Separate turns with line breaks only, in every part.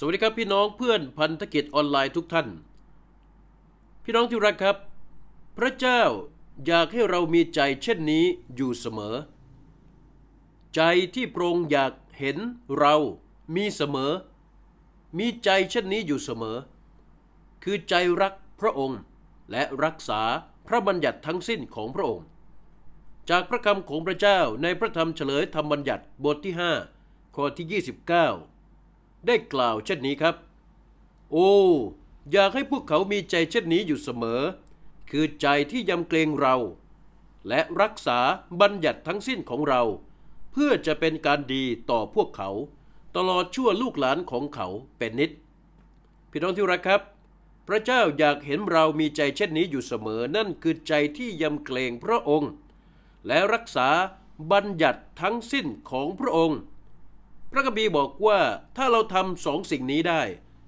สวัสดีครับพี่น้องเพื่อนพันธกิจออนไลน์ทุกท่าน พี่น้องที่รักครับ พระเจ้าอยากให้เรามีใจเช่นนี้อยู่เสมอ ใจที่โปรงอยากเห็นเรามีเสมอ มีใจเช่นนี้อยู่เสมอ คือใจรักพระองค์และรักษาพระบัญญัติทั้งสิ้นของพระองค์ จากพระคำของพระเจ้าในพระธรรมเฉลยธรรมบัญญัติบทที่ 5 ข้อที่ 29 ได้กล่าวเช่นนี้ครับ โอ้อยากให้พวกเขามีใจเช่นนี้อยู่เสมอ คือใจที่ยำเกรงเรา และรักษาบัญญัติทั้งสิ้นของเรา เพื่อจะเป็นการดีต่อพวกเขา ตลอดชั่วลูกหลานของเขาเป็นนิด พี่น้องที่รักครับ พระเจ้าอยากเห็นเรามีใจเช่นนี้อยู่เสมอนั่นคือใจที่ยำเกรงพระองค์ และรักษาบัญญัติทั้งสิ้นของพระองค์ พระคัมภีร์บอกว่าถ้าเราทำสองสิ่งนี้ได้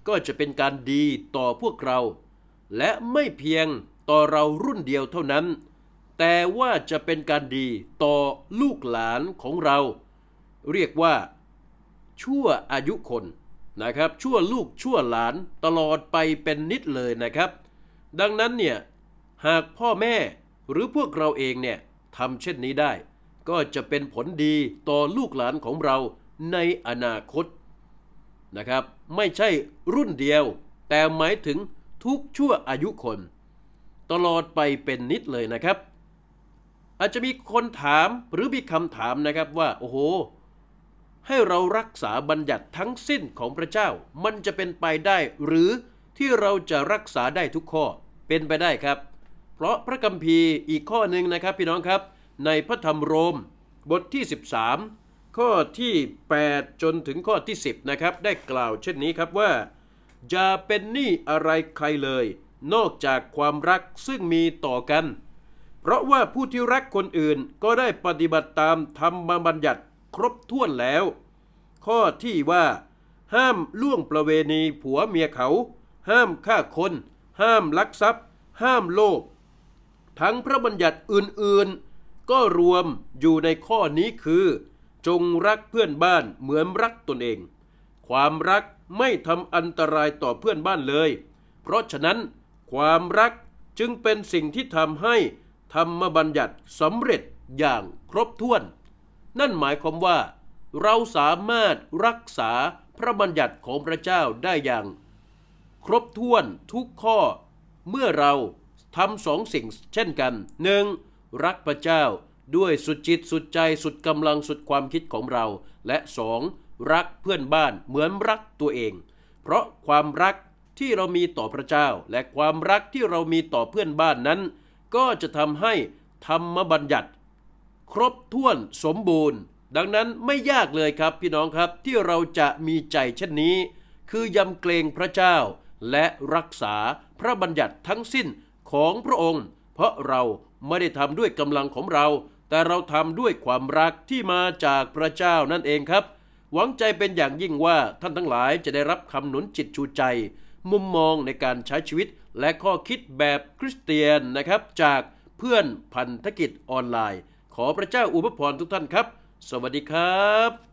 ก็จะเป็นการดีต่อพวกเรา และไม่เพียงต่อเรารุ่นเดียวเท่านั้น แต่ว่าจะเป็นการดีต่อลูกหลานของเรา เรียกว่า ชั่วอายุคนนะครับ ชั่วลูกชั่วหลานตลอดไปเป็นนิดเลยนะครับ ดังนั้นเนี่ยหากพ่อแม่หรือพวกเราเองเนี่ยทำเช่นนี้ได้ ก็จะเป็นผลดีต่อลูกหลานของเรา ในอนาคตนะครับ ไม่ใช่รุ่นเดียว แต่หมายถึงทุกชั่วอายุคน ตลอดไปเป็นนิดเลยนะครับ อาจจะมีคนถามหรือมีคำถามนะครับว่า โอ้โห ให้เรารักษาบัญญัติทั้งสิ้นของพระเจ้า มันจะเป็นไปได้ หรือที่เราจะรักษาได้ทุกข้อเป็นไปได้ครับ เพราะพระคัมภีร์อีกข้อหนึ่งนะครับพี่น้องครับ ในพระธรรมโรมบทที่ 13 ข้อที่ 8 จนถึงข้อที่ 10 นะครับ ได้กล่าวเช่นนี้ครับว่า อย่าเป็นหนี้อะไรใครเลย นอกจากความรักซึ่งมีต่อกัน เพราะว่าผู้ที่รักคนอื่นก็ได้ปฏิบัติตามธรรมบัญญัติครบถ้วนแล้ว ข้อที่ว่า ห้ามล่วงประเวณีผัวเมียเขา ห้ามฆ่าคน ห้ามลักทรัพย์ ห้ามโลภทั้งพระบัญญัติอื่นๆ ก็รวมอยู่ในข้อนี้คือ จงรักเพื่อนบ้านเหมือนรักตนเอง ความรักไม่ทำอันตรายต่อเพื่อนบ้านเลย เพราะฉะนั้น ความรักจึงเป็นสิ่งที่ทำให้ธรรมบัญญัติสำเร็จอย่างครบถ้วน นั่นหมายความว่า เราสามารถรักษาพระบัญญัติของพระเจ้าได้อย่าง ครบถ้วนทุกข้อ เมื่อเราทำสองสิ่งเช่นกันหนึ่งรักพระเจ้า ด้วยสุดจิตสุดใจสุดกำลังสุดความคิดของเรา และสองรักเพื่อนบ้านเหมือนรักตัวเอง เพราะความรักที่เรามีต่อพระเจ้า และความรักที่เรามีต่อเพื่อนบ้านนั้น ก็จะทำให้ธรรมบัญญัติ ครบถ้วนสมบูรณ์ ดังนั้นไม่ยากเลยครับพี่น้องครับที่เราจะมีใจเช่นนี้ คือยำเกรงพระเจ้า และรักษาพระบัญญัติทั้งสิ้นของพระองค์ เพราะเราไม่ได้ทำด้วยกำลังของเรา แต่เราทำด้วยความรักที่มาจากพระเจ้านั่นเองครับ หวังใจเป็นอย่างยิ่งว่าท่านทั้งหลายจะได้รับคำหนุนจิตชูใจ มุมมองในการใช้ชีวิตและข้อคิดแบบคริสเตียนนะครับ จากเพื่อนพันธกิจออนไลน์ ขอพระเจ้าอุปพรทุกท่านครับ สวัสดีครับ